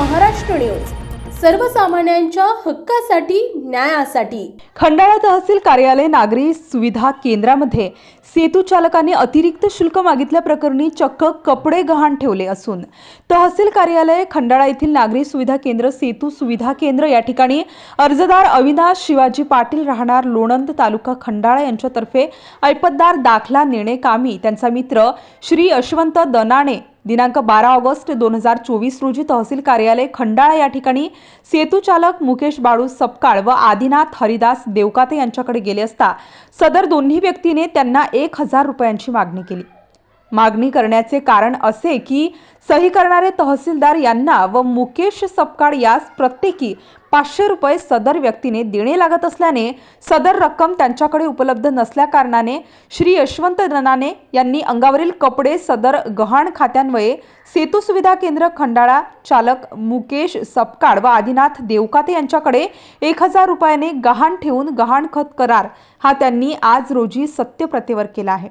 Maharashtra news. सर्वसामान्यांच्या हक्कासाठी न्यायासाठी. खंडाळा तहसील कार्यालय नागरी सुविधा केंद्रामध्ये सेतू चालकाने अतिरिक्त शुल्क मागितल्याप्रकरणी चक्क कपडे गहाण ठेवले असून तहसील कार्यालय खंडाळा येथील नागरी सुविधा केंद्र सेतू सुविधा केंद्र या ठिकाणी अर्जदार अविनाश शिवाजी पाटील राहणार लोणंद तालुका खंडाळा यांच्यातर्फे ऐपतदार दाखला नेणे कामी त्यांचा मित्र श्री यशवंत दनाणे दिनांक बारा ऑगस्ट दोन हजार चोवीस रोजी तहसील कार्यालय खंडाळा या ठिकाणी सेतूचालक मुकेश बाळू सपकाळ व आदिनाथ हरिदास देवकाते यांच्याकडे गेले असता सदर दोन्ही व्यक्तीने त्यांना एक हजार रुपयांची मागणी केली. मागणी करण्याचे कारण असे की सही करणारे तहसीलदार यांना व मुकेश सपकाळ यास प्रत्येकी पाचशे रुपये सदर व्यक्तीने देणे लागत असल्याने सदर रक्कम त्यांच्याकडे उपलब्ध नसल्याकारणाने श्री यशवंत दनाने यांनी अंगावरील कपडे सदर गहाण खात्यान्वये सेतू सुविधा केंद्र खंडाळा चालक मुकेश सपकाळ व आदिनाथ देवकाते यांच्याकडे एक हजार रुपयाने गहाण ठेवून गहाण खत करार हा त्यांनी आज रोजी सत्यप्रतेवर केला आहे.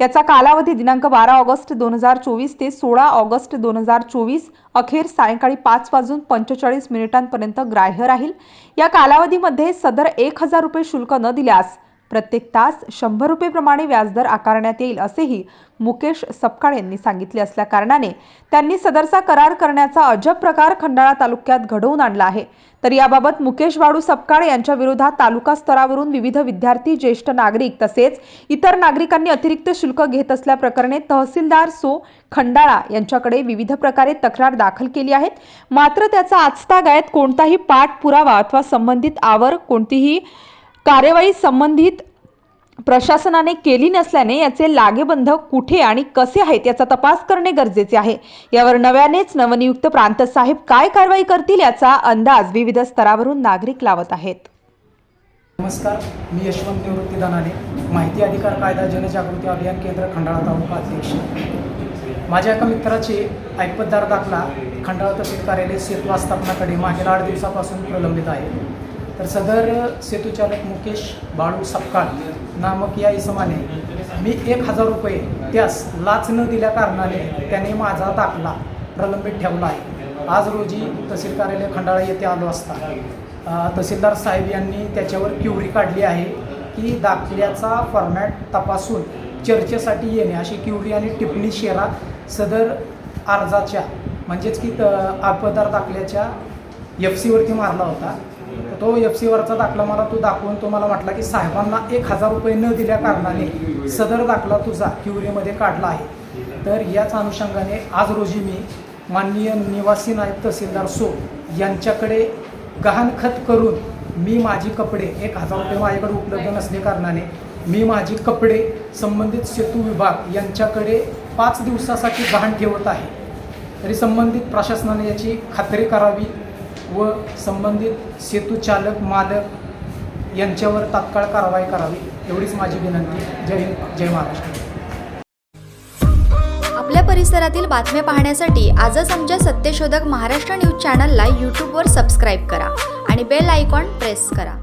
याचा कालावधी दिनांक बारा ऑगस्ट दोन हजार चोवीस ते सोळा ऑगस्ट दोन हजार चोवीस अखेर सायंकाळी पाच वाजून पंचेचाळीस मिनिटांपर्यंत ग्राह्य राहील. या कालावधीमध्ये सदर एक हजार रुपये शुल्क न दिल्यास प्रत्येक तास शंभर रुपयेप्रमाणे व्याजदर आकारण्यात येईल असेही मुकेश सपकाळ यांनी सांगितले असल्याकारणाने त्यांनी सदरचा करार करण्याचा अजब प्रकार खंडाळा तालुक्यात घडवून आणला आहे. तर याबाबत मुकेश वाडू सपकाळ यांच्या विरोधात तालुका स्तरावरून विविध विद्यार्थी ज्येष्ठ नागरिक तसेच इतर नागरिकांनी अतिरिक्त शुल्क घेत असल्याप्रकरणे तहसीलदार सो खंडाळा यांच्याकडे विविध प्रकारे तक्रार दाखल केली आहे मात्र त्याचा आजतागायत कोणताही पाठपुरावा अथवा संबंधित आवर कोणतीही कार्यवाही संबंधित प्रशासनाने केली नसल्याने याचे लागेबंध कुठे आणि कसे आहेत याचा तपास करणे गरजेचे आहे. यावर नव्यानेच नवनियुक्त प्रांत साहेब काय कारवाई करतील याचा अंदाज विविध स्तरावरून नागरिक लावत आहेत. नमस्कार मी यशवंत निवृत्ती दानाने माहिती अधिकार कायदा जनजागृती अभियान केंद्र खंडाळा तालुका अध्यक्ष. माझ्या एका मित्राचे ऐपतदार दाखला खंडाळा तहसील कार्यालय सेतू आस्थापनाकडे मागील आठ दिवसापासून प्रलंबित आहे. तर सदर सेतूचालक मुकेश बाळू सपकाळ नामक या इसमाने मी एक हजार रुपये त्यास लाच न दिल्या कारणाने त्याने माझा दाखला प्रलंबित ठेवला आहे. आज रोजी तहसील कार्यालय खंडाळा येथे आलो असता. तहसीलदार साहेब यांनी त्याच्यावर क्युरी काढली आहे की दाखल्याचा फॉर्मॅट तपासून चर्चेसाठी येणे अशी क्युरी आणि टिप्पणी शेरा सदर अर्जाच्या म्हणजेच की त आपदार दाखल्याच्या एफ सीवरती मारला होता. तो एफ सीवरचा दाखला मला तो दाखवून तो मला म्हटला की साहेबांना एक हजार रुपये न दिल्या कारणाने सदर दाखला तुझा क्युरीमध्ये काढला आहे. तर याच अनुषंगाने आज रोजी मी माननीय निवासी नायब तहसीलदार सो यांच्याकडे गहाणखत करून मी माझी कपडे एक हजार रुपये माझ्याकडे उपलब्ध नसल्या कारणाने मी माझी कपडे संबंधित सेतू विभाग यांच्याकडे पाच दिवसासाठी गहाण ठेवत आहे. तरी संबंधित प्रशासनाने याची खात्री करावी. व संबंधित सेतूचालक मालक यांच्यावर तात्काळ कारवाई करावी एवढीच माझी विनंती. जय हिंद जय महाराष्ट्र. आपल्या परिसरातील बातम्या पाहण्यासाठी आजच आमच्या सत्यशोधक महाराष्ट्र न्यूज चॅनलला यूट्यूबवर सबस्क्राईब करा आणि बेल आयकॉन प्रेस करा.